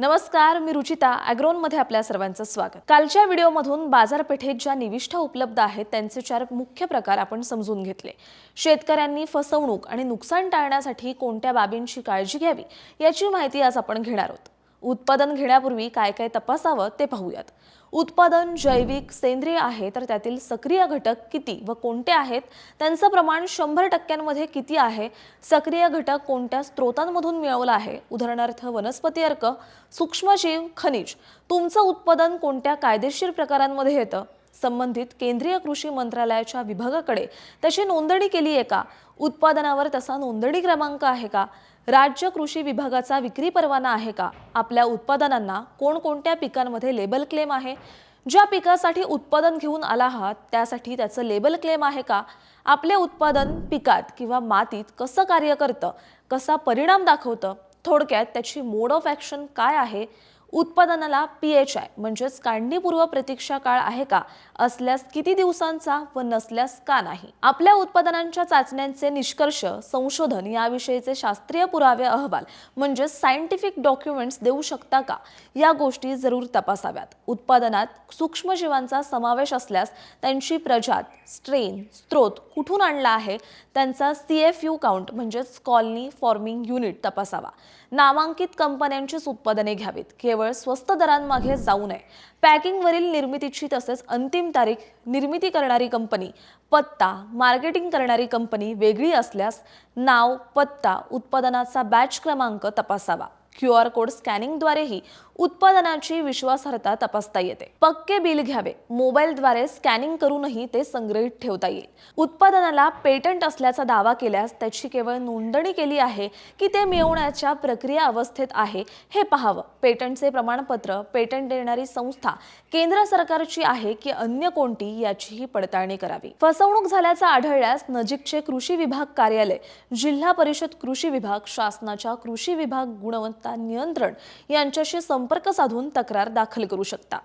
नमस्कार मी रुचिता ॲग्रोनमध्ये आपल्या सर्वांचं स्वागत. कालच्या व्हिडिओमधून बाजारपेठेत ज्या निविष्ठा उपलब्ध आहेत त्यांचे चार मुख्य प्रकार आपण समजून घेतले. शेतकऱ्यांनी फसवणूक आणि नुकसान टाळण्यासाठी कोणत्या बाबींची काळजी घ्यावी याची माहिती आज आपण घेणार आहोत. उत्पादन घेण्यापूर्वी काय काय तपासावं ते पाहूयात. उत्पादन जैविक सेंद्रिय आहे तर त्यातील सक्रिय घटक किती व कोणते आहेत? त्यांचं प्रमाण शंभर टक्क्यांमध्ये किती आहे? सक्रिय घटक कोणत्या स्रोतांमधून मिळवला आहे? उदाहरणार्थ वनस्पती अर्क सूक्ष्मजीव खनिज. तुमचं उत्पादन कोणत्या कायदेशीर प्रकारांमध्ये येतं? संबंधित केंद्रीय कृषी मंत्रालयाच्या विभागाकडे त्याची नोंदणी केली आहे का? उत्पादनावर तसा नोंदणी क्रमांक आहे का? राज्य कृषी विभागाचा विक्री परवाना आहे का? आपल्या उत्पादनांना कोणकोणत्या पिकांमध्ये लेबल क्लेम आहे? ज्या पिकासाठी उत्पादन घेऊन आला आहात त्यासाठी त्याचं लेबल क्लेम आहे का? आपले उत्पादन पिकात किंवा मातीत कसं कार्य करतं? कसा परिणाम दाखवतं? थोडक्यात त्याची मोड ऑफ ॲक्शन काय आहे? उत्पादनाला पी एच आय म्हणजेच काढणीपूर्व प्रतीक्षा काळ आहे का? असल्यास किती दिवसांचा व नसल्यास का नाही? आपल्या उत्पादनांच्या चाचण्यांचे निष्कर्ष संशोधन याविषयीचे शास्त्रीय पुरावे अहवाल म्हणजेच सायंटिफिक डॉक्युमेंट्स देऊ शकता का? या गोष्टी जरूर तपासाव्यात. उत्पादनात सूक्ष्मजीवांचा समावेश असल्यास त्यांची प्रजात स्ट्रेन स्त्रोत कुठून आणला आहे? त्यांचा सी एफ यू काउंट म्हणजेच कॉलनी फॉर्मिंग युनिट तपासावा. नामांकित कंपन्यांचीच उत्पादने घ्यावीत. केवळ स्वस्त दरांमागे जाऊ नये. पॅकिंगवरील निर्मितीची तसेच अंतिम तारीख निर्मिती करणारी कंपनी पत्ता मार्केटिंग करणारी कंपनी वेगळी असल्यास नाव पत्ता उत्पादनाचा बॅच क्रमांक तपासावा. क्यू आर कोड स्कॅनिंगद्वारेही उत्पादनाची विश्वासार्हता तपासता येते. पक्के बिल घ्यावे. मोबाईलद्वारे स्कॅनिंग करूनही ते संग्रहित ठेवता येईल. उत्पादनाला पेटंट असल्याचा दावा केल्यास त्याची केवळ नोंदणी केली आहे की ते मिळवण्याच्या प्रक्रिया अवस्थेत आहे हे पाहावं. पेटंटचे प्रमाणपत्र पेटंट देणारी संस्था केंद्र सरकारची आहे की अन्य कोणती याचीही पडताळणी करावी. फसवणूक झाल्याचं आढळल्यास नजीकचे कृषी विभाग कार्यालय जिल्हा परिषद कृषी विभाग शासनाच्या कृषी विभाग गुणवत्ता नियंत्रण यांच्याशी संपर्क साधून तक्रार दाखल करू शकता.